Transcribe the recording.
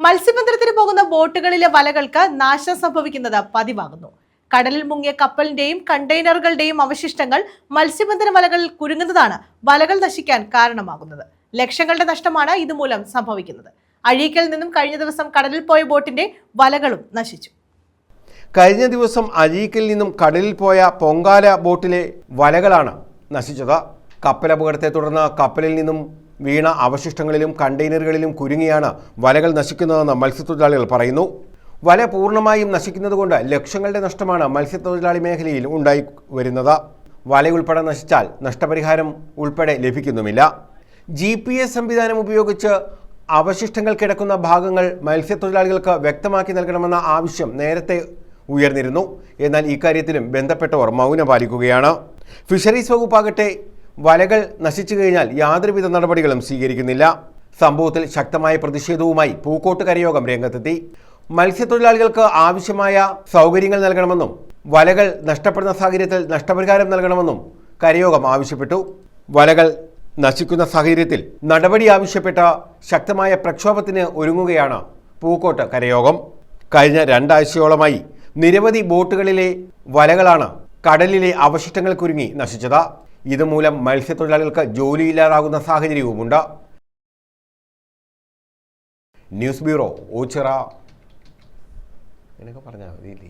മത്സ്യബന്ധനത്തിന് പോകുന്ന ബോട്ടുകളിലെ വലകൾക്ക് നാശം സംഭവിക്കുന്നത് പതിവാകുന്നു. കടലിൽ മുങ്ങിയ കപ്പലിന്റെയും കണ്ടെയ്നറുകളുടെയും അവശിഷ്ടങ്ങൾ മത്സ്യബന്ധന വലകളിൽ കുരുങ്ങുന്നതാണ് വലകൾ നശിക്കാൻ കാരണമാകുന്നത്. ലക്ഷങ്ങളുടെ നഷ്ടമാണ് ഇതുമൂലം സംഭവിക്കുന്നത്. അഴീക്കൽ നിന്നും കഴിഞ്ഞ ദിവസം കടലിൽ പോയ ബോട്ടിന്റെ വലകളും നശിച്ചു. കഴിഞ്ഞ ദിവസം അഴീക്കൽ നിന്നും കടലിൽ പോയ പൊങ്കാല ബോട്ടിലെ വലകളാണ് നശിച്ചത്. കപ്പലപകടത്തെ തുടർന്ന് കപ്പലിൽ നിന്നും വീണ അവശിഷ്ടങ്ങളിലും കണ്ടെയ്നറുകളിലും കുരുങ്ങിയാണ് വലകൾ നശിക്കുന്നതെന്ന് മത്സ്യത്തൊഴിലാളികൾ പറയുന്നു. വല പൂർണമായും നശിക്കുന്നതുകൊണ്ട് ലക്ഷങ്ങളുടെ നഷ്ടമാണ് മത്സ്യത്തൊഴിലാളി മേഖലയിൽ ഉണ്ടായി വരുന്നത്. വലയുൾപ്പെടെ നശിച്ചാൽ നഷ്ടപരിഹാരം ഉൾപ്പെടെ ലഭിക്കുന്നുമില്ല. ജി പി എസ് സംവിധാനം ഉപയോഗിച്ച് അവശിഷ്ടങ്ങൾ കിടക്കുന്ന ഭാഗങ്ങൾ മത്സ്യത്തൊഴിലാളികൾക്ക് വ്യക്തമാക്കി നൽകണമെന്ന ആവശ്യം നേരത്തെ ഉയർന്നിരുന്നു. എന്നാൽ ഇക്കാര്യത്തിലും ബന്ധപ്പെട്ടവർ മൗനം പാലിക്കുകയാണ്. ഫിഷറീസ് വകുപ്പാകട്ടെ വലകൾ നശിച്ചു കഴിഞ്ഞാൽ യാതൊരുവിധ നടപടികളും സ്വീകരിക്കുന്നില്ല. സംഭവത്തിൽ ശക്തമായ പ്രതിഷേധവുമായി പൂക്കോട്ട് കരയോഗം രംഗത്തെത്തി. മത്സ്യത്തൊഴിലാളികൾക്ക് ആവശ്യമായ സൗകര്യങ്ങൾ നൽകണമെന്നും വലകൾ നഷ്ടപ്പെടുന്ന സാഹചര്യത്തിൽ നഷ്ടപരിഹാരം നൽകണമെന്നും കരയോഗം ആവശ്യപ്പെട്ടു. വലകൾ നശിക്കുന്ന സാഹചര്യത്തിൽ നടപടി ആവശ്യപ്പെട്ട ശക്തമായ പ്രക്ഷോഭത്തിന് ഒരുങ്ങുകയാണ് പൂക്കോട്ട് കരയോഗം. കഴിഞ്ഞ രണ്ടാഴ്ചയോളമായി നിരവധി ബോട്ടുകളിലെ വലകളാണ് കടലിലെ അവശിഷ്ടങ്ങൾ കുരുങ്ങി നശിച്ചത്. ഇതുമൂലം മത്സ്യത്തൊഴിലാളികൾക്ക് ജോലിയില്ലാതാകുന്ന സാഹചര്യവുമുണ്ട്. News bureau Ochira. എന്നൊക്കെ പറഞ്ഞാൽ മതിയില്ലേ